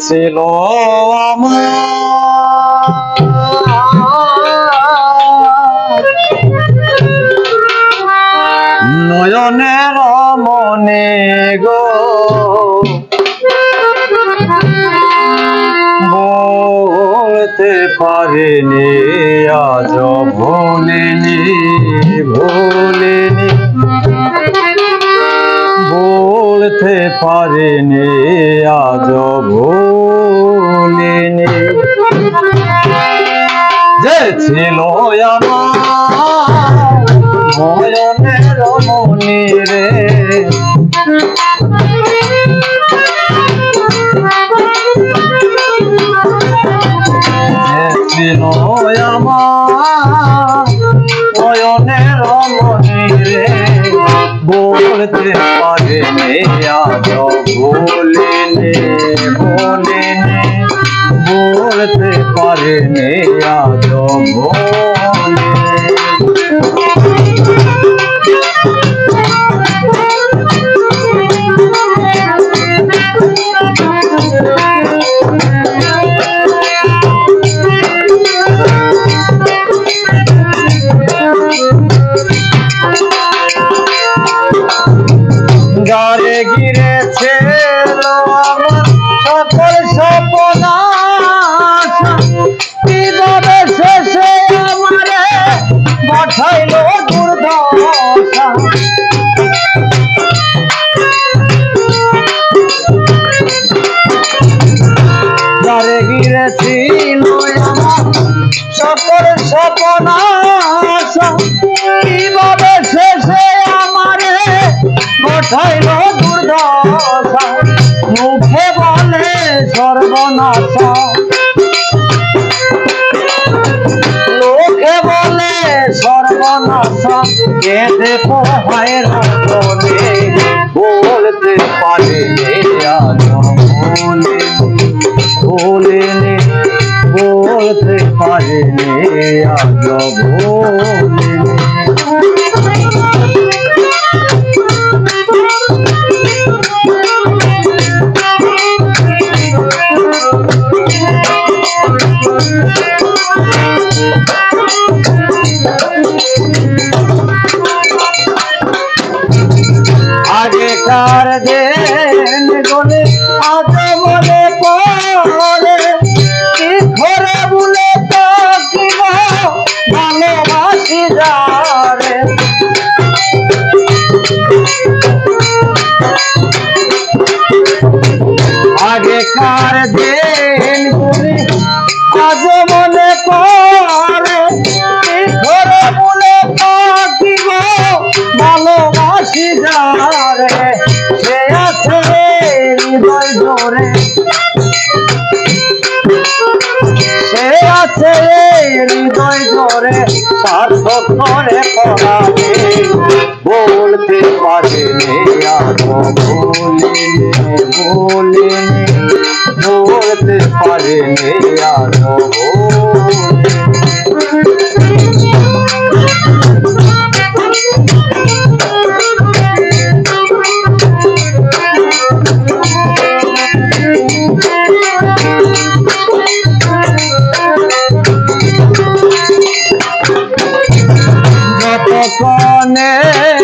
ছিল নয়নের মনে গো পারিনি আজ ভুলিনি ভুলিনি। পারিনি আজ ভুলিনি। যে ছিল আমার নয়নের মনি রে। ছিল আমার পারিনি আজ সর্বনাশা লোকে বলে সর্বনাশা কেঁদে পোহায় রতনে বলতে পারে বলে বলতে পারেনি আজ বলেনি আগেকার দেন গলে আজ হৃদয় জোরে সে আছে হৃদয় পড়াবে বলতে পারে বলতে পারে আর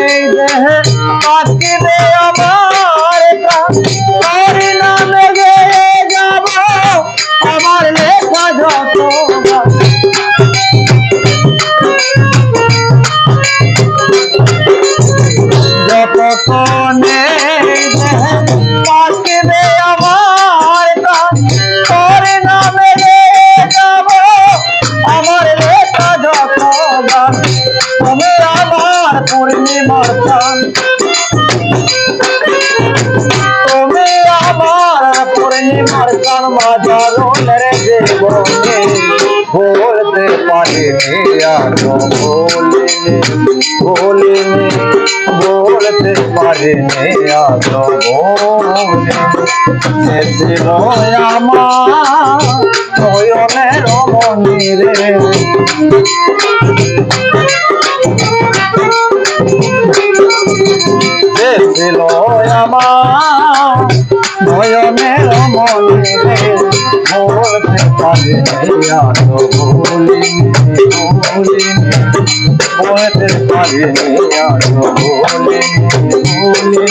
এই দেহে তুমি আমার পূর্ণিমার চান মাজারনের জীবনে বলতে পারিনি আজ বলিনি বলিনি, বলতে পারিনি আজ বলিনি। আমার নয়নের মনিরে। আমার নয়নের মনে বলতে পারে আর বলিনি বলিনি বলতে পারে আর বলিনি বলিনি